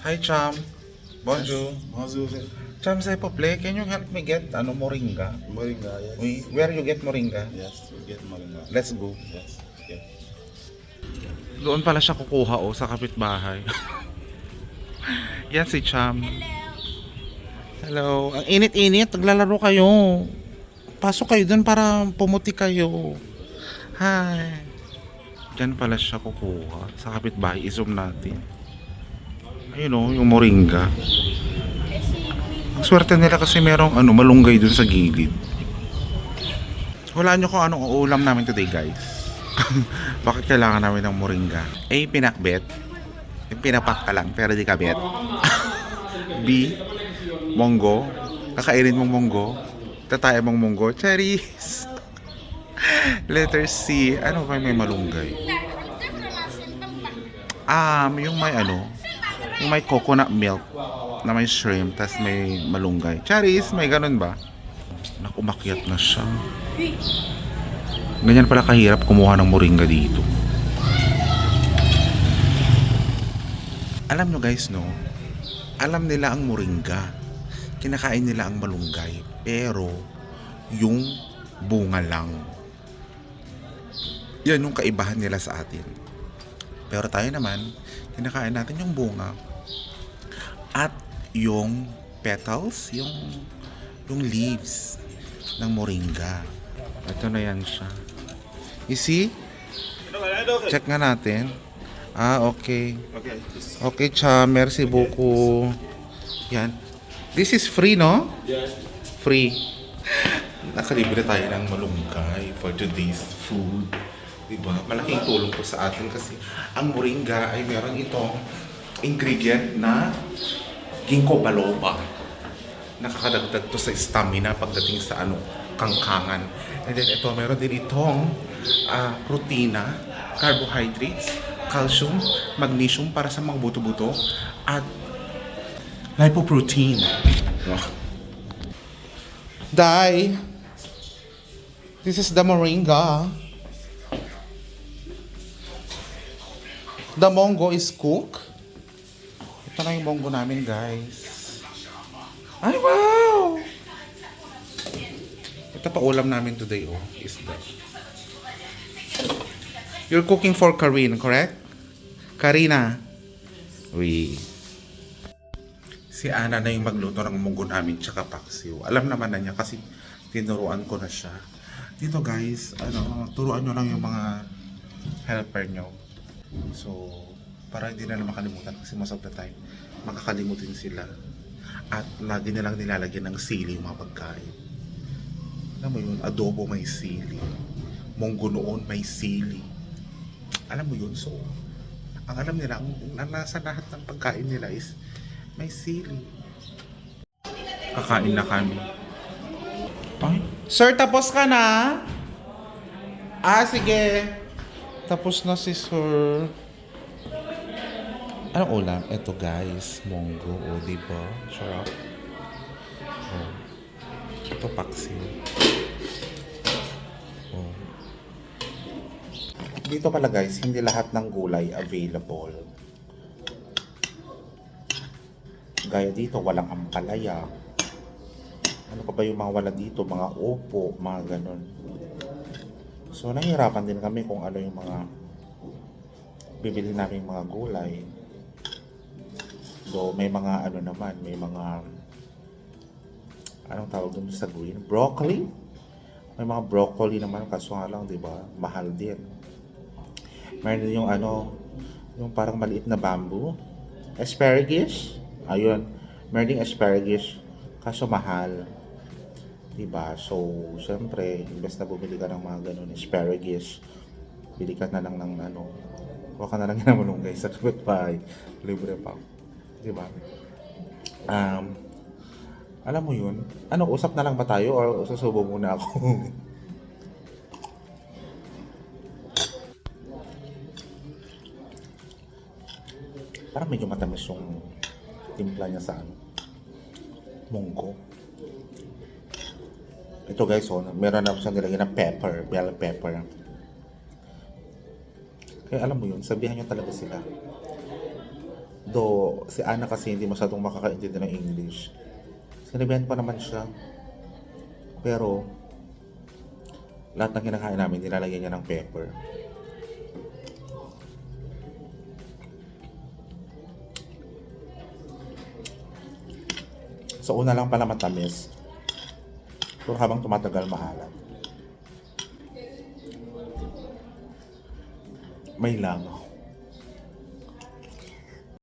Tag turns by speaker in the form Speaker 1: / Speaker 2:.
Speaker 1: Hi, Cham. Bonjour.
Speaker 2: Bonjour.
Speaker 1: Cham, say po, play. Can you help me get ano moringa?
Speaker 2: Moringa, yes.
Speaker 1: We, where you get moringa?
Speaker 2: Yes, we get moringa.
Speaker 1: Let's go.
Speaker 2: Yes, okay.
Speaker 1: Doon pala siya kukuha o sa kapitbahay. Yan si Cham. Hello. Ang init-init. Naglalaro kayo. Pasok kayo doon para pumuti kayo. Hi. Diyan pala siya kukuha sa kapitbahay. I-zoom natin. Ayun o, yung moringa. Ang swerte nila kasi merong ano, malunggay dun sa gilid. Wala nyo kung anong ulam namin today guys. Bakit kailangan namin ng moringa? A. Pinakbet. Pinapak ka lang, pero di kabet. B. Monggo. Kakainin mong monggo. Tataya mong monggo. Cherries. Letter C. Ano ba may malunggay? Um, yung may ano, yung may coconut milk na may shrimp, tas may malunggay. Cherries, may ganun ba? Nakumakyat na siya. Ganyan pala kahirap kumuha ng moringa dito. Alam nyo guys, no? Alam nila ang moringa. Kinakain nila ang malunggay. Pero, yung bunga lang. Yan yung kaibahan nila sa atin. Pero tayo naman, kinakain natin yung bunga. At yung petals, yung yung leaves ng moringa. Ito na yan siya. You see? Check nga natin. Ah, okay.
Speaker 2: Okay.
Speaker 1: Okay, cha. Merci beaucoup. Yan. This is free, no?
Speaker 2: Yes.
Speaker 1: Free. Nakalibre tayo ng malunggay for today's food. Diba? Malaking tulong po sa atin kasi ang moringa ay meron itong ingredient na ginkgo biloba. Nakakadagdag to sa stamina pagdating sa ano, kangkangan. And then ito, meron din itong ah, protina, carbohydrates, calcium, magnesium para sa mga buto-buto, at lipoprotein. Wow. Dai, this is the moringa. The mongo is cooked. Ito na yung mongo namin, guys. Ay, wow! Ito pa ulam namin today, oh, is that. You're cooking for Karine, correct? Karina. Oui. Si Ana na yung magluto ng munggo namin tsaka paksiw. Alam naman na niya kasi tinuruan ko na siya. Dito guys, ano, turuan nyo lang yung mga helper nyo. So, para hindi na makalimutan kasi most of the time, makakalimutin sila. At lagi nilang nilalagyan ng sili yung mga pagkain. Alam mo yun, adobo may sili. Munggo noon may sili. Alam mo yun, so, ang alam nila, ang, nasa lahat ng pagkain nila is may sili. Kakain na kami. Ay, Sir, tapos ka na? Ah, sige. Tapos na si Sir. Anong ulam? Ito guys, monggo. O, diba? Sarap. Oh. Ito paksiw. Oh. Dito pala guys, hindi lahat ng gulay available. Gaya dito, walang ampalaya. Ano pa ba yung mga wala dito? Mga opo, mga ganun. So, nahihirapan din kami kung ano yung mga bibili namin mga gulay. So, may mga ano naman, may mga anong tawag dun sa green? Broccoli? May mga broccoli naman, kaso nga lang, di ba? Mahal din. Meron yung ano, yung parang maliit na bamboo. Asparagus? Ayun. Meron din asparagus, kaso mahal. Diba? So, syempre, imbes na bumili ka ng mga ganun, asparagus, bili ka na lang ng ano, kuha ka na lang ng malunggay sa kapitbahay. Libre pa. Diba? Um, alam mo yun, ano, usap na lang ba tayo or susubo muna ako? Parang medyo matamis yung timpla niya sa ano, munggo. Ito guys, oh, meron na siyang nilagyan ng pepper, bell pepper. Kaya alam mo yun, sabihan nyo talaga sila. Do, si Ana kasi hindi masyadong makakaintindi ng English. Sinabihan pa naman siya. Pero, lahat ng kinakain namin, nilalagyan niya ng pepper. So, una lang pala matamis. Pero habang tumatagal, mahalat. May langaw.